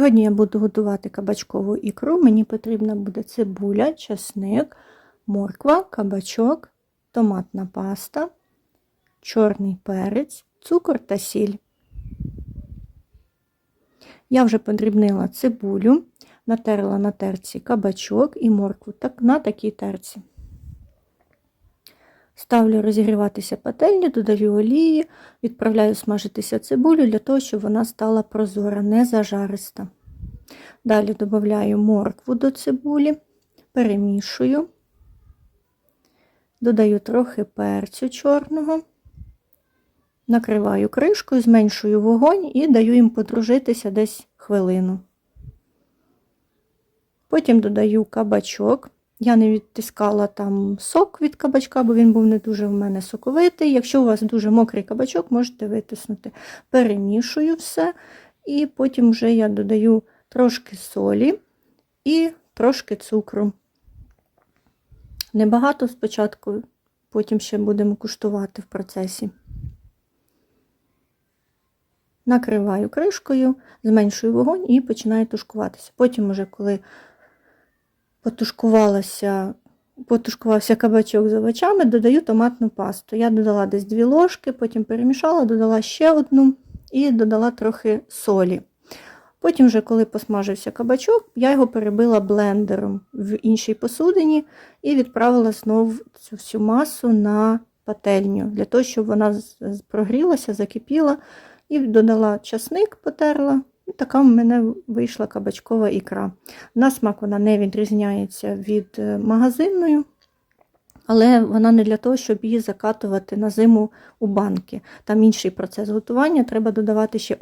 Сьогодні я буду готувати кабачкову ікру. Мені потрібна буде цибуля, часник, морква, кабачок, томатна паста, чорний перець, цукор та сіль. Я вже подрібнила цибулю, натерла на терці кабачок і моркву на такій терці. Ставлю розігріватися пательню, додаю олії, відправляю смажитися цибулю для того, щоб вона стала прозора, не зажариста. Далі додаю моркву до цибулі, перемішую, додаю трохи перцю чорного, накриваю кришкою, зменшую вогонь і даю їм подружитися десь хвилину. Потім додаю кабачок. Я не відтискала там сок від кабачка, бо він був не дуже в мене соковитий. Якщо у вас дуже мокрий кабачок, можете витиснути. Перемішую все, і потім вже я додаю трошки солі і трошки цукру. Небагато спочатку, потім ще будемо куштувати в процесі. Накриваю кришкою, зменшую вогонь і починаю тушкуватися. Потім, уже коли потушкувалася, потушкувався кабачок з овочами, додаю томатну пасту. Я додала десь 2 ложки, потім перемішала, додала ще одну і додала трохи солі. Потім, вже, коли посмажився кабачок, я його перебила блендером в іншій посудині і відправила знову цю всю масу на пательню, для того, щоб вона прогрілася, закипіла, і додала часник, потерла. Така в мене вийшла кабачкова ікра. На смак вона не відрізняється від магазинної, але вона не для того, щоб її закатувати на зиму у банки. Там інший процес готування, треба додавати ще